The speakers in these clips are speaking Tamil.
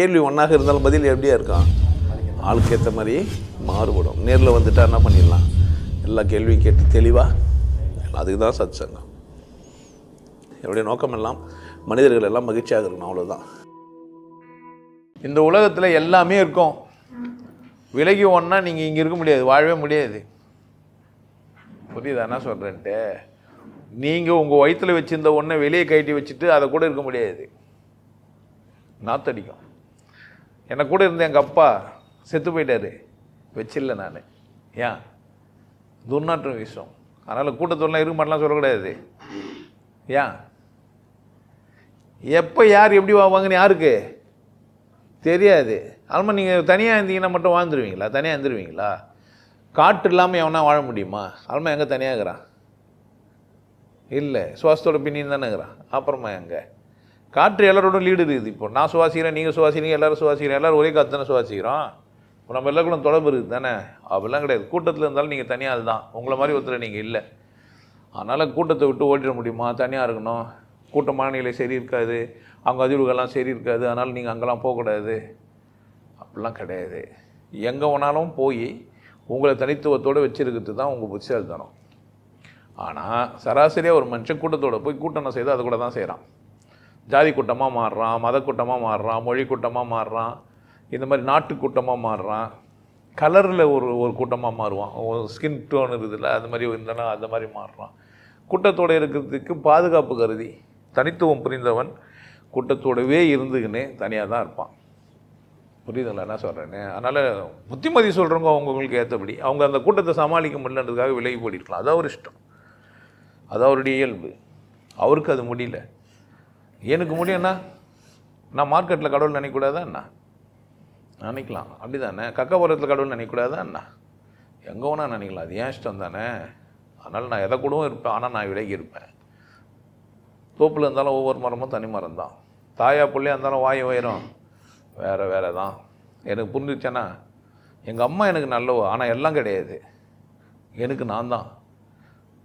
கேள்வி ஒன்றாக இருந்தாலும் பதில் எப்படியா இருக்கான் ஆளுக்கு ஏற்ற மாதிரி மாறுபடும். நேரில் வந்துட்டா என்ன பண்ணிடலாம்? எல்லா கேள்வியும் கேட்டு தெளிவாக அதுக்கு தான் சத் சங்கம் என்னுடைய நோக்கம் எல்லாம் மனிதர்கள் எல்லாம் மகிழ்ச்சியாக இருக்கணும் அவ்வளோதான் இந்த உலகத்தில் எல்லாமே இருக்கும். விலகி ஒன்றா நீங்கள் இங்கே இருக்க முடியாது வாழவே முடியாது. புரியுதா? என்ன சொல்கிறேன்ட்டு நீங்கள் உங்கள் வயிற்றில் வச்சுருந்த ஒன்றை வெளியே கழட்டி வச்சுட்டு அதை கூட இருக்க முடியாது. நாத்தடிக்கும். என்னை கூட இருந்த எங்கள் அப்பா செத்து போயிட்டாரு. வச்சில்ல நான். ஏன்? துர்நாற்றம் வீசும். அதனால் கூட்டத்தோடலாம் இருக்க மாட்டலாம் சொல்லக்கூடாது. ஏன்? எப்போ யார் எப்படி வாங்குன்னு யாருக்கு? தெரியாது. அதுமாதிரி நீங்கள் தனியாக இருந்தீங்கன்னா மட்டும் வாழ்ந்துருவீங்களா? தனியாக இருந்துருவீங்களா? காற்று இல்லாமல் எவனா வாழ முடியுமா? அதுமாதிரி எங்கே தனியாக இருக்கிறான்? இல்லை சுவாசத்தோட பின்னின்னு தானே இருக்கிறான். அப்புறமா எங்கே? காற்று எல்லாரோட லீடு இருக்குது. இப்போ நான் சுவாசிக்கிறேன் நீங்கள் சுவாசிக்கிறீங்க எல்லோரும் சுவாசிக்கிறேன் எல்லோரும் ஒரே காற்று தானே சுவாசிக்கிறோம். இப்போ நம்ம எல்லாருக்கும் தொடர்பு இருக்குது தானே? அப்படிலாம் கிடையாது. கூட்டத்தில் இருந்தாலும் நீங்கள் தனியாக அதுதான். உங்களை மாதிரி ஒருத்தர் நீங்கள் இல்லை. அதனால் கூட்டத்தை விட்டு ஓட்டிட முடியுமா? தனியாக இருக்கணும். கூட்டமான நிலை சரி இருக்காது. அவங்க அதிர்வுகள்லாம் சரி இருக்காது. அதனால் நீங்கள் அங்கெல்லாம் போகக்கூடாது. அப்படிலாம் கிடையாது. எங்கே வேணாலும் போய் உங்களை தனித்துவத்தோடு வச்சுருக்கிறது தான் உங்கள் புத்திசாலித்தனம். ஆனால் சராசரியாக ஒரு மனுஷன் கூட்டத்தோடு போய் கூட்டம் செய்து அது கூட தான் செய்கிறான் ஜாதி கூட்டமாக மாறுறான் மத கூட்டமாக மாறுறான் மொழி கூட்டமாக மாறுறான் இந்த மாதிரி நாட்டு கூட்டமாக மாறுறான். கலரில் ஒரு ஒரு கூட்டமாக மாறுவான். ஒரு ஸ்கின் டோன் இருக்குதுல்ல அது மாதிரி இருந்தனா அந்த மாதிரி மாறுறான். கூட்டத்தோடு இருக்கிறதுக்கு பாதுகாப்பு கருதி தனித்துவம் புரிந்தவன் கூட்டத்தோடவே இருந்துக்கின்னு தனியாக தான் இருப்பான். புரியுதுங்களா? என்ன சொல்கிறேன்னு அதனால் புத்திமதி சொல்கிறவங்க அவங்கவுங்களுக்கு ஏற்றபடி அவங்க அந்த கூட்டத்தை சமாளிக்க முடியலன்றதுக்காக விலகி போடிருக்கலாம் அதான் ஒரு இஷ்டம் அது அவருடைய இயல்பு. அவருக்கு அது முடியல. எனக்கு முடியும்னா நான் மார்க்கெட்டில் கடவுள் நினைக்கக்கூடாதா என்ன? நினைக்கலாம். அப்படி தானே கக்கபுரத்தில் கடவுள் நினைக்கக்கூடாதா என்ன? எங்கே வேணால் நினைக்கலாம். அது ஏன் இஷ்டம் தானே? அதனால் நான் எதை கூடவும் இருப்பேன். ஆனால் நான் விலகி இருப்பேன். தோப்பில் இருந்தாலும் ஒவ்வொரு மரமும் தனி மரம் தான் தாயா பிள்ளையா இருந்தாலும் வாய் உயரும் வேறு வேறு தான் எனக்கு புரிஞ்சிச்சேன்னா எங்கள் அம்மா எனக்கு நல்லவோ ஆனால் எல்லாம் கிடையாது. எனக்கு நான் தான்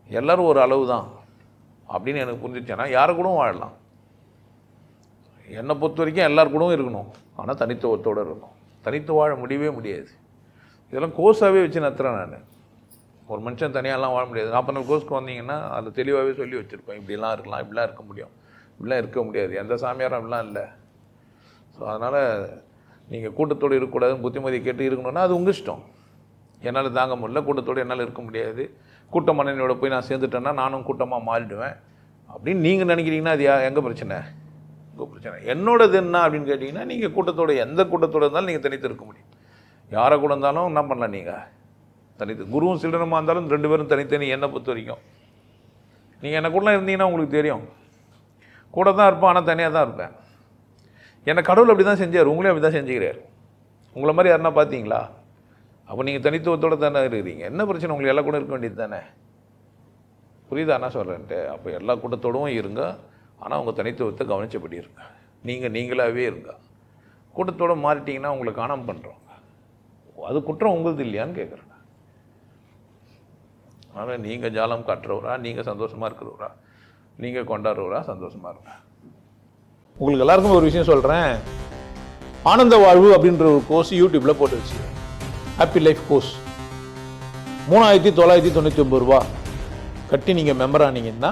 எல்லோரும் ஒரு அளவு தான் அப்படின்னு எனக்கு புரிஞ்சிச்சேன்னா யாரை கூடவும் வாழலாம். என்னை பொறுத்த வரைக்கும் எல்லார் கூடவும் இருக்கணும். ஆனால் தனித்துவத்தோடு இருக்கணும். தனித்து வாழ முடியவே முடியாது. இதெல்லாம் கோர்ஸாகவே வச்சு நடத்துகிறேன் நான். ஒரு மனுஷன் தனியாலாம் வாழ முடியாது. நாற்பது நாள் கோர்ஸ்க்கு வந்தீங்கன்னா அதில் தெளிவாகவே சொல்லி வச்சுருப்பேன். இப்படிலாம் இருக்கலாம் இப்படிலாம் இருக்க முடியும். இப்படிலாம் இருக்க முடியாது. எந்த சாமியாரும் அப்படிலாம் இல்லை. ஸோ அதனால் நீங்கள் கூட்டத்தோடு இருக்கக்கூடாதுன்னு புத்திமதி கேட்டு இருக்கணும்னா அது உங்கள் இஷ்டம். என்னால் தாங்க முடியல. கூட்டத்தோடு என்னால் இருக்க முடியாது. கூட்ட மன்னனோட போய் நான் சேர்ந்துட்டேன்னா நானும் கூட்டமாக மாறிடுவேன். அப்படின்னு நீங்கள் நினைக்கிறீங்கன்னா அது யா எங்கே பிரச்சனை? பிரச்சனை. என்னோடது என்ன அப்படின்னு கேட்டிங்கன்னா நீங்கள் கூட்டத்தோட எந்த கூட்டத்தோடு இருந்தாலும் நீங்கள் தனித்து இருக்க முடியும். யாரை கூட இருந்தாலும் என்ன பண்ணலாம் நீங்கள் தனித்து குருவும் சில்லனமாக இருந்தாலும் ரெண்டு பேரும் தனித்தனி என்னை பொறுத்த வரைக்கும். நீங்கள் என்ன கூட இருந்தீங்கன்னா உங்களுக்கு தெரியும். கூட தான் இருப்பேன் ஆனால் தனியாக தான் இருப்பேன். என்னை கடவுள் அப்படி தான் செஞ்சார் உங்களையும் அப்படி தான் செஞ்சுக்கிறார். உங்களை மாதிரி யாருன்னா பார்த்தீங்களா அப்போ நீங்கள் தனித்துவத்தோடு தானே இருக்கிறீங்க. என்ன பிரச்சனை? உங்களுக்கு எல்லா கூட இருக்க வேண்டியது தானே? புரியுதா? என்ன சொல்கிறேன்ட்டு அப்போ எல்லா கூட்டத்தோடவும் இருங்க. ஆனால் உங்கள் தனித்துவத்தை கவனிச்சபடி இருங்க நீங்கள் நீங்களாகவே இருங்க. கூட்டத்தோடு மாறிட்டீங்கன்னா உங்களை காணாமல் பண்ணுறோங்க அது குற்றம் உங்களுது இல்லையான்னு கேட்குறேன் அதனால் நீங்கள் ஜாலம் காட்டுறவரா நீங்கள் சந்தோஷமாக இருக்கிறவரா நீங்கள் கொண்டாடுறவரா சந்தோஷமாக இருங்க. உங்களுக்கு எல்லாருக்கும் ஒரு விஷயம் சொல்கிறேன் ஆனந்த வாழ்வு அப்படின்ற ஒரு கோர்ஸ் யூடியூப்பில் போட்டு வச்சு ஹாப்பி லைஃப் கோர்ஸ் மூணாயிரத்தி தொள்ளாயிரத்தி தொண்ணூற்றி ஒம்பது ரூபா கட்டி நீங்கள் மெம்பர் ஆனீங்கன்னா